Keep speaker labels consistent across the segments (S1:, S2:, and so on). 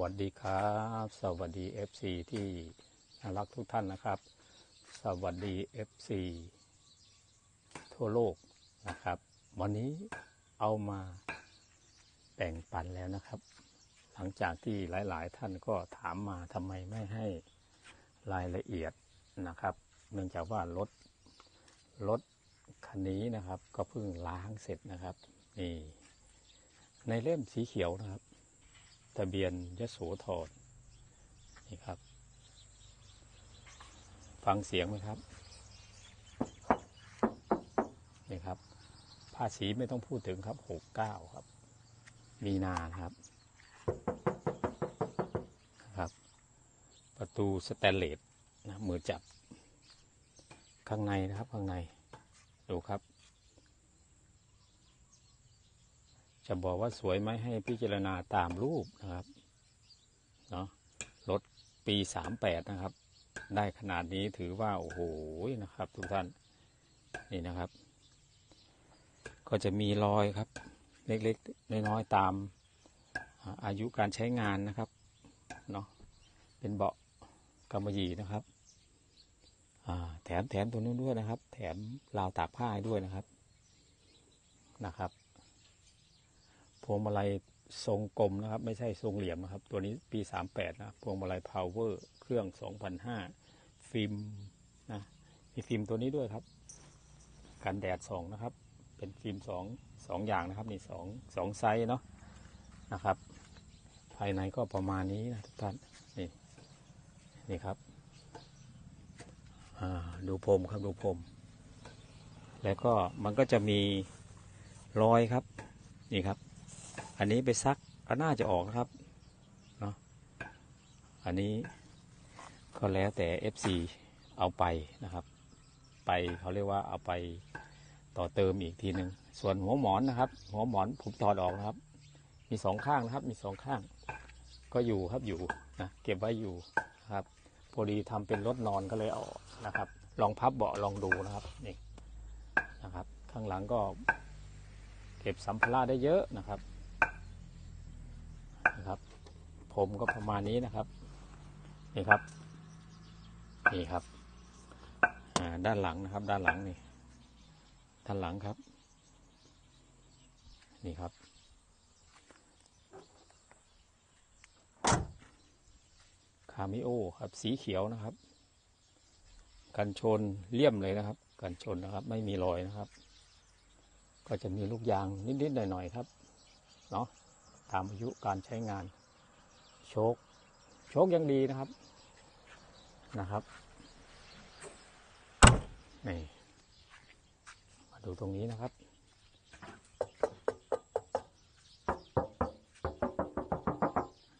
S1: วัสดีครับ สวัสดี FC ที่น่ารักทุกท่านนะครับ สวัสดี FC ทั่วโลกนะครับ วันนี้เอามาแบ่งปันแล้วนะครับ หลังจากที่หลาย ๆ ท่านก็ถามมาทำไมไม่ให้รายละเอียดนะครับ เนื่องจากว่ารถรถคันนี้นะครับ ก็เพิ่งล้างเสร็จนะครับนี่ในเล่มสีเขียวนะครับ ทะเบียนยโสธรนี่ครับ ฟังเสียงไหมครับ นี่ครับ ภาษีไม่ต้องพูดถึงครับหกเก้าครับ มีนานครับครับ ประตูสแตนเลสนะมือจับ ข้างในนะครับข้างใน ดูครับ จะบอกว่าสวยไหมให้พิจารณาตามรูปนะครับเนาะรถปีสามแปดนะครับ ได้ขนาดนี้ถือว่าโอ้โหนะครับ ทุกท่านนี่นะครับ ก็จะมีรอยครับ เล็กๆน้อยๆตามอายุการใช้งานนะครับเนาะเป็นเบาะกำมะหยี่นะครับแถมแถมตัวนู้นด้วยนะครับ แถมราวตากผ้าด้วยนะครับนะครับ พวงมาลัยทรงกลมนะครับ ไม่ใช่ทรงเหลี่ยมนะครับ ตัวนี้ปี 38 นะพวงมาลัยพาวเวอร์เครื่อง 2005 ฟิล์มนะมีฟิล์มตัวนี้ด้วยครับกันแดดสองนะครับ เป็นฟิล์มสองสองอย่างนะครับนี่สองสองไซส์เนาะนะครับ ภายในก็ประมาณนี้นะทุกท่านนี่นี่ครับดูพรมครับดูพรมแล้วก็มันก็จะมีรอยครับนี่ครับ อันนี้ไปซักก็น่าจะออกนะครับเนาะอันนี้ก็แล้วแต่ FC เอาไปนะครับ ไปเขาเรียกว่าเอาไปต่อเติมอีกทีหนึ่งส่วนหัวหมอนนะครับ หัวหมอนผมถอดออกนะครับ มีสองข้างนะครับ มีสองข้าง ก็อยู่ครับอยู่นะเก็บไว้อยู่ครับพอดีทำเป็นรถนอนก็เลยเอานะครับ ลองพับเบาะลองดูนะครับนี่นะครับ ข้างหลังก็ เก็บสัมภาระได้เยอะนะครับ นะครับ ผมก็ประมาณนี้นะครับ นี่ครับ นี่ครับด้านหลังนะครับ ด้านหลังนี่ ด้านหลังครับ นี่ครับคามิโอครับ สีเขียวนะครับ กันชนเลี่ยมเลยนะครับ กันชนนะครับ ไม่มีรอยนะครับ ก็จะมีลูกยางนิดๆหน่อยๆครับ เนาะ ตามอายุการใช้งาน โชคโชคยังดีนะครับนะครับนี่มาดูตรงนี้นะครับ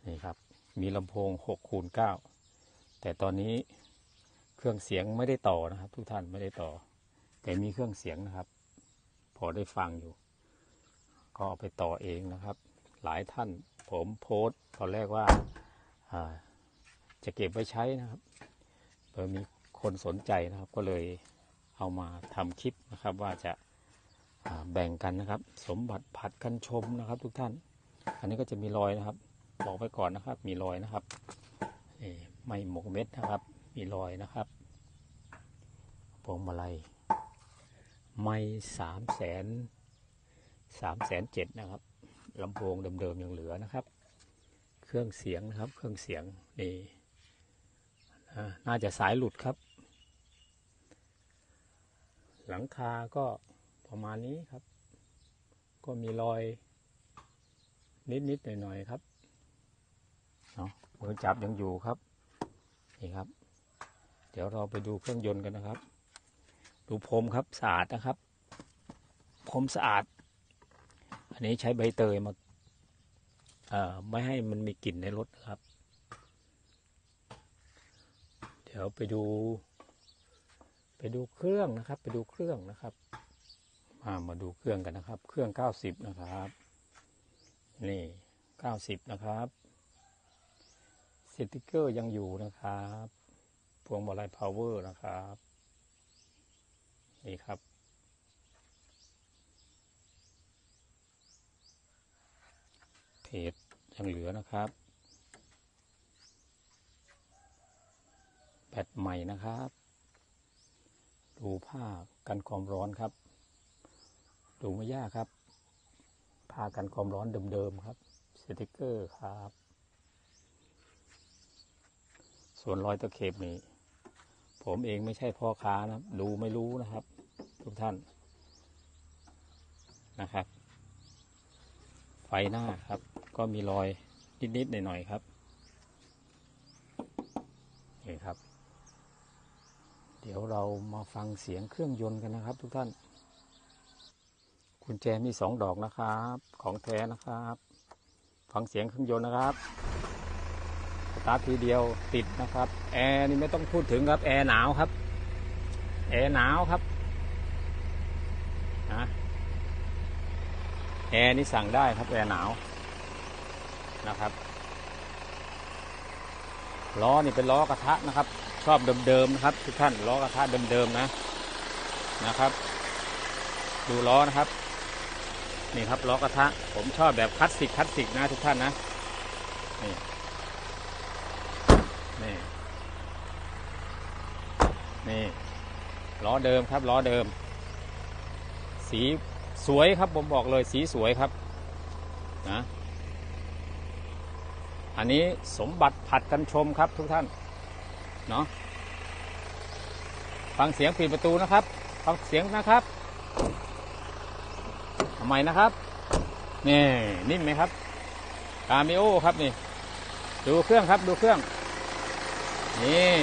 S1: นี่ครับมีลำโพง6คูณ9แต่ตอนนี้เครื่องเสียงไม่ได้ต่อนะครับ ทุกท่านไม่ได้ต่อ แต่มีเครื่องเสียงนะครับ พอได้ฟังอยู่ ก็เอาไปต่อเองนะครับ หลายท่าน ผมโพสต์ตอนแรกว่าจะเก็บไว้ใช้นะครับเผื่อมีคนสนใจนะครับ ก็เลยเอามาทำคลิปนะครับว่าจะแบ่งกันนะครับ สมบัติผัดกันชมนะครับ ทุกท่าน อันนี้ก็จะมีรอยนะครับ บอกไปก่อนนะครับ มีรอยนะครับไม่หมกเม็ดนะครับ มีรอยนะครับพวงมาลัยไม่สามแสนสามแสนเจ็ดนะครับ ลำโพงเดิมๆยังเหลือนะครับ เครื่องเสียงนะครับ เครื่องเสียงนี่น่าจะสายหลุดครับ หลังคาก็ประมาณนี้ครับ ก็มีรอยนิดๆหน่อยๆครับเนาะมือจับยังอยู่ครับนี่ครับ เดี๋ยวเราไปดูเครื่องยนต์กันนะครับ ดูพรมครับสะอาดนะครับพรมสะอาด อันนี้ใช้ใบเตยมาไม่ให้มันมีกลิ่นในรถครับ เดี๋ยวไปดู ไปดูเครื่องนะครับ ไปดูเครื่องนะครับ มามาดูเครื่องกันนะครับ เครื่อง90นะครับ นี่90นะครับสติกเกอร์ยังอยู่นะครับ พวงมาลัยพาวเวอร์นะครับ นี่ครับ ษยังเหลือนะครับแปดใหม่นะครับ ดูผ้ากันความร้อนครับ ดูไม่ยากครับ ผ้ากันความร้อนเดิมๆครับ สติกเกอร์ครับ ส่วนรอยตะเข็บนี้ผมเองไม่ใช่พ่อค้านะดูไม่รู้นะครับ ทุกท่านนะครับ ไฟหน้าครับ ก็มีรอยนิดๆหน่อยๆครับนี่ครับ เดี๋ยวเรามาฟังเสียงเครื่องยนต์กันนะครับ ทุกท่านกุญแจมีสองดอกนะครับ ของแท้นะครับ ฟังเสียงเครื่องยนต์นะครับสตาร์ททีเดียวติดนะครับ แอร์นี่ไม่ต้องพูดถึงครับ แอร์หนาวครับ แอร์หนาวครับนะแอร์นี่สั่งได้ครับแอร์หนาว นะครับล้อนี่เป็นล้อกระทะนะครับ ชอบเดิมๆนะครับ ทุกท่านล้อกระทะเดิมๆนะนะครับ ดูล้อนะครับ นี่ครับล้อกระทะ ผมชอบแบบคลาสสิกคลาสสิกนะทุกท่านนะนี่นี่นี่ล้อเดิมครับล้อเดิม สีสวยครับผมบอกเลยสีสวยครับนะ อันนี้สมบัติผัดกันชมครับทุกท่านเนาะฟังเสียงปิดประตูนะครับฟังเสียงนะครับทำไมนะครับนี่นิ่มไหมครับกาเมโอครับนี่ ดูเครื่องครับดูเครื่อง นี่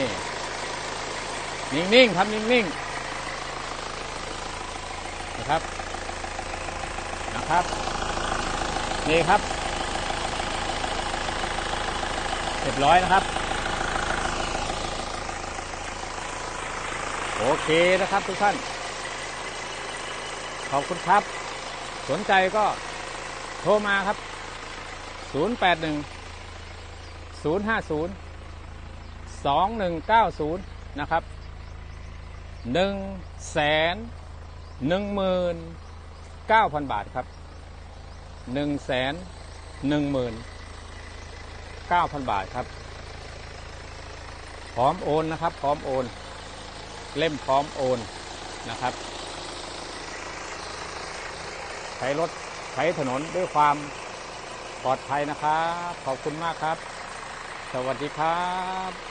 S1: นิ่งๆครับนิ่งๆนะครับนะครับ นี่ครับ เรียบร้อยนะครับ โอเคนะครับทุกท่าน ขอบคุณครับ สนใจก็โทรมาครับ 081 050 2190 นะครับ1แสน1หมื่น9,000 บาทครับ1แสน1หมื่น 9,000 บาทครับ พร้อมโอนนะครับ พร้อมโอน เล่มพร้อมโอนนะครับ ใช้รถใช้ถนนด้วยความปลอดภัยนะครับ ขอบคุณมากครับ สวัสดีครับ